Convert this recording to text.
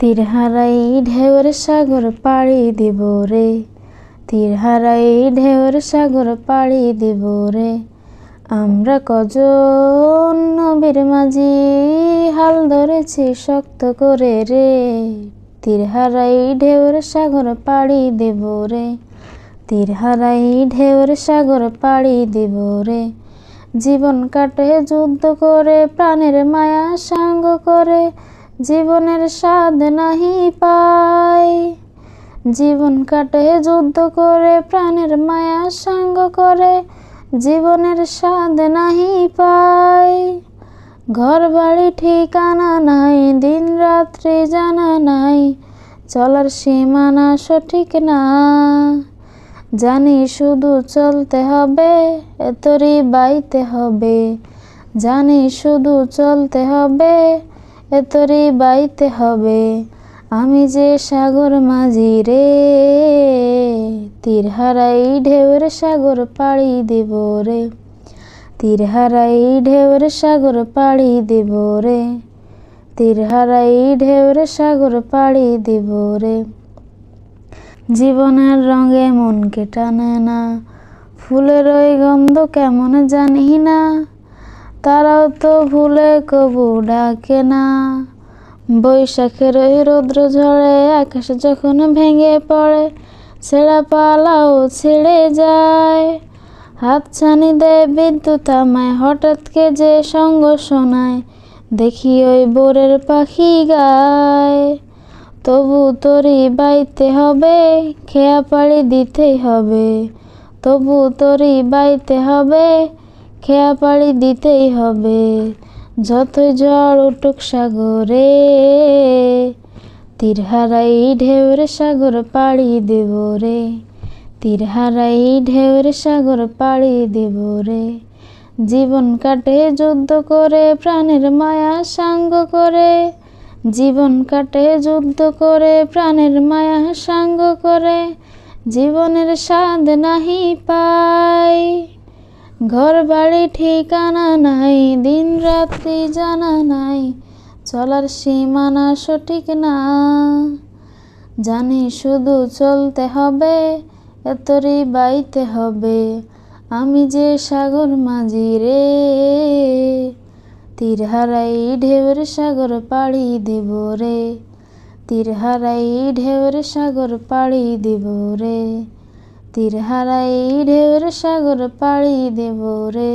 তীর হারাই ঢেউর সাগর পাড়ি দিব রে। তীর হারাই ঢেউর সাগর পাড়ি দিব রে। আমরা কজন নবীর মাঝি হাল ধরেছি শক্ত করে রে। তীর হারাই ঢেউর সাগর পাড়ি দেব রে। তীর হারাই ঢেউর সাগর পাড়ি দেব রে। জীবন কাটে যুদ্ধ করে, প্রাণের মায়া সাঙ্গ করে। জীবনের স্বাদ নাহি পাই জীবন কাটে যুদ্ধ করে, প্রাণের মায়া সাঙ্গ করে, জীবনের স্বাদ নাহি পাই ঘর বাড়ি ঠিকানা নাই দিন রাত্রি জানা নাই, চলার সীমানা সঠিক না। জানি শুধু চলতে হবে এতরি বাইতে হবে। জানি শুধু চলতে হবে এতরি বাইতে হবে। আমি যে সাগর মাঝি রে তীর হারাই ঢেউর সাগর পাড়ি দেব রে। তীর হারাই ঢেউর সাগর পাড়ি দেব রে তীর হারাই ঢেউর সাগর পাড়ি দেব রে। জীবনের রঙে মনকে টানে না, ফুলের ওই গন্ধ কেমন জানি না। তারাও তো ভুলে কবু ডাকে না। বৈশাখের ওই রৌদ্র ঝড়ে, আকাশ যখন ভেঙে পড়ে, ছেঁড়া পালাও ছেড়ে যায়। হাত ছানি দেয় বিদ্যুৎ আমায়, হঠাৎ কে যে সঙ্গ শোনায়, দেখি ওই বোরের পাখি গায়। তবু তোরই বাইতে হবে খেয়া পাড়ি দিতেই হবে। তবু তোরই বাইতে হবে খেয়া পাড়ি দিতেই হবে। যতই ঝড় উঠুক সাগরে তীর হারাই ঢেউর সাগর পাড়ি দেব রে। তীর হারাই ঢেউর সাগর পাড়ি দেব রে। জীবন কাটে যুদ্ধ করে, প্রাণের মায়া সাঙ্গ করে। জীবন কাটে যুদ্ধ করে, প্রাণের মায়া সাঙ্গ করে। জীবনের স্বাদ নাহি পাই। ঘর বাড়ি ঠিকানা নাই দিন রাত্রি জানা নাই, চলার সীমানা সঠিক না। জানি শুধু চলতে হবে, এতরি বাইতে হবে, আমি যে সাগর মাঝি রে। তীর হারাই ঢেউর সাগর পাড়ি দেব রে তীর হারাই ঢেউর সাগর পাড়ি দেব রে। তীর হারাই ঢেউর সাগর পাড়ি দেব রে।